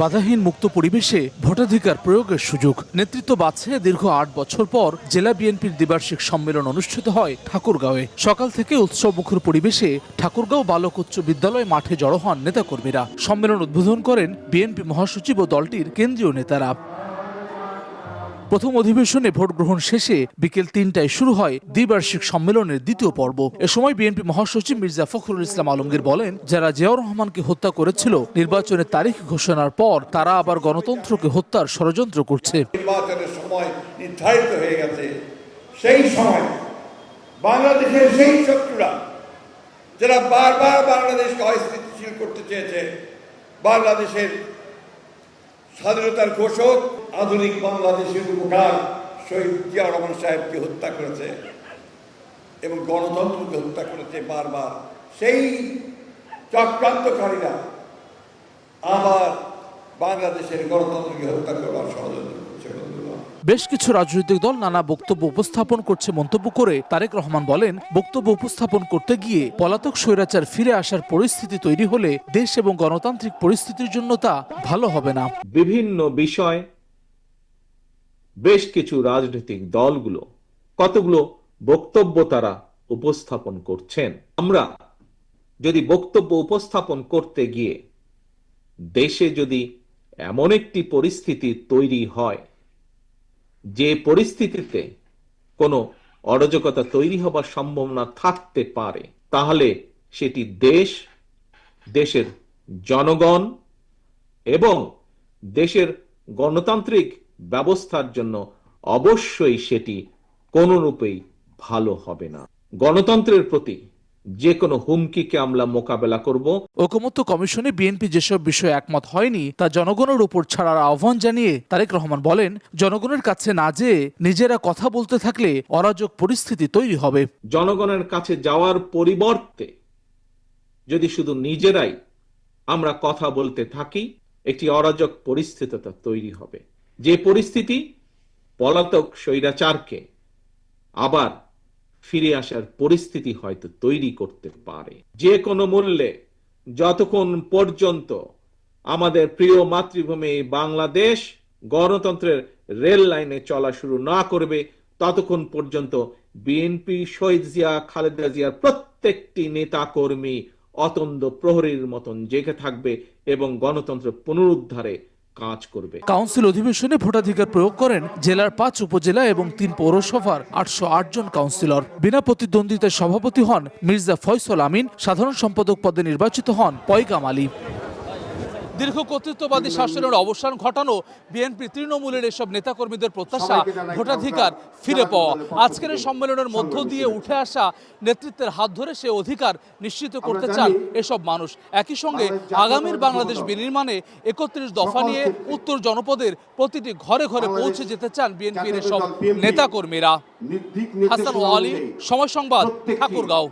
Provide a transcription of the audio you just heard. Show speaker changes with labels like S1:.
S1: বাধাহীন মুক্ত পরিবেশে ভোটাধিকার প্রয়োগের সুযোগ। নেতৃত্ব বাছে দীর্ঘ আট বছর পর জেলা বিএনপির দ্বিবার্ষিক সম্মেলন অনুষ্ঠিত হয় ঠাকুরগাঁওয়ে। সকাল থেকে উৎসবমুখর পরিবেশে ঠাকুরগাঁও বালক উচ্চ বিদ্যালয় মাঠে জড়ো হন নেতাকর্মীরা। সম্মেলন উদ্বোধন করেন বিএনপি মহাসচিব ও দলটির কেন্দ্রীয় নেতারা। প্রথম অধিবেশনে ভোট গ্রহণ শেষে বিকেল তিনটায় শুরু হয় দ্বিবার্ষিক সম্মেলনের দ্বিতীয় পর্ব। এ সময় বিএনপি মহাসচিব মির্জা ফখরুল ইসলাম আলমগীর বলেন, যারা জিয়াউর রহমানকে হত্যা করেছিল, নির্বাচনের তারিখ ঘোষণার পর তারা আবার গণতন্ত্রকে হত্যার ষড়যন্ত্র করছে।
S2: নির্বাচনের সময় নির্ধারিত হয়ে গেছে। সেই সময় বাংলাদেশের সেই শত্রুরা, যারা বারবার বাংলাদেশকে অস্থিতিশীল করতে চেয়েছে, বাংলাদেশের স্বাধীনতার ঘোষক আধুনিক বাংলাদেশের উপকার শহীদ জিয়া রহমান সাহেবকে হত্যা করেছে এবং গণতন্ত্রকে হত্যা করেছে বারবার। সেই চক্রান্তকারীরা আবার বাংলাদেশের গণতন্ত্রকে হত্যা করবার ষড়যন্ত্র
S1: বেশ কিছু রাজনৈতিক দল নানা বক্তব্য উপস্থাপন করছে, মন্তব্য করে তারেক রহমান বলেন, বক্তব্য উপস্থাপন করতে গিয়ে পলাতক স্বৈরাচার ফিরে আসার পরিস্থিতি তৈরি হলে দেশ এবং গণতান্ত্রিক পরিস্থিতির জন্য তা ভালো হবে না।
S3: বিভিন্ন বিষয়, বেশ কিছু রাজনৈতিক দলগুলো, কতগুলো বক্তব্য তারা উপস্থাপন করছেন। আমরা যদি বক্তব্য উপস্থাপন করতে গিয়ে দেশে যদি এমন একটি পরিস্থিতি তৈরি হয় যে পরিস্থিতিতে কোনো অরাজকতা তৈরি হবার সম্ভাবনা থাকতে পারে, তাহলে সেটি দেশ, দেশের জনগণ এবং দেশের গণতান্ত্রিক ব্যবস্থার জন্য অবশ্যই সেটি কোনরূপেই ভালো হবে না। গণতন্ত্রের প্রতি যে কোনো হুমকিকে আমরা মোকাবেলা করব।
S1: ঐকমত্য কমিশনে বিএনপি যেসব বিষয়ে একমত হয়নি তা জনগণের উপর ছাড়ার আহ্বান জানিয়ে তারেক রহমান বলেন জনগণের কাছে না যেয়ে নিজেরা কথা বলতে থাকলে অরাজক পরিস্থিতি তৈরি হবে।
S3: জনগণের কাছে যাওয়ার পরিবর্তে যদি শুধু নিজেরাই আমরা কথা বলতে থাকি একটি অরাজক পরিস্থিতি তৈরি হবে। যে পরিস্থিতি পলাতক স্বৈরাচারকে আবার ফিরে আসার পরিস্থিতি হয়তো তৈরি করতে পারে। যে কোনো মূল্যে, যতক্ষণ পর্যন্ত আমাদের প্রিয় মাতৃভূমি বাংলাদেশ গণতন্ত্রের রেল লাইনে চলা শুরু না করবে, ততক্ষণ পর্যন্ত বিএনপি, শহীদ জিয়া, খালেদা জিয়ার প্রত্যেকটি নেতা কর্মী অতন্দ প্রহরীর মতন জেগে থাকবে এবং গণতন্ত্র পুনরুদ্ধারে কাজ করবে।
S1: কাউন্সিল অধিবেশনে ভোটাধিকার প্রয়োগ করেন জেলার পাঁচ উপজেলা এবং তিন পৌরসভার আটশো আট জন কাউন্সিলর। বিনা প্রতিদ্বন্দ্বিতায় সভাপতি হন মির্জা ফয়সল আমিন, সাধারণ সম্পাদক পদে নির্বাচিত হন পয়গাম আলী। দীর্ঘ কর্তৃত্ববাদী শাসনের অবসান ঘটানো বিএনপি তৃণমূলের এসব নেতাকর্মীদের প্রত্যাশা ভোটাধিকার ফিরে পাওয়া। আজকের এই সম্মেলনের মধ্য দিয়ে উঠে আসা নেতৃত্বের হাত ধরে সে অধিকার নিশ্চিত করতে চান এসব মানুষ। একই সঙ্গে আগামীর বাংলাদেশ বিনির্মাণে একত্রিশ দফা নিয়ে উত্তর জনপদের প্রতিটি ঘরে ঘরে পৌঁছে যেতে চান বিএনপির এসব নেতাকর্মীরা। হাসান ওয়ালি সময় সংবাদ ঠাকুরগাঁও।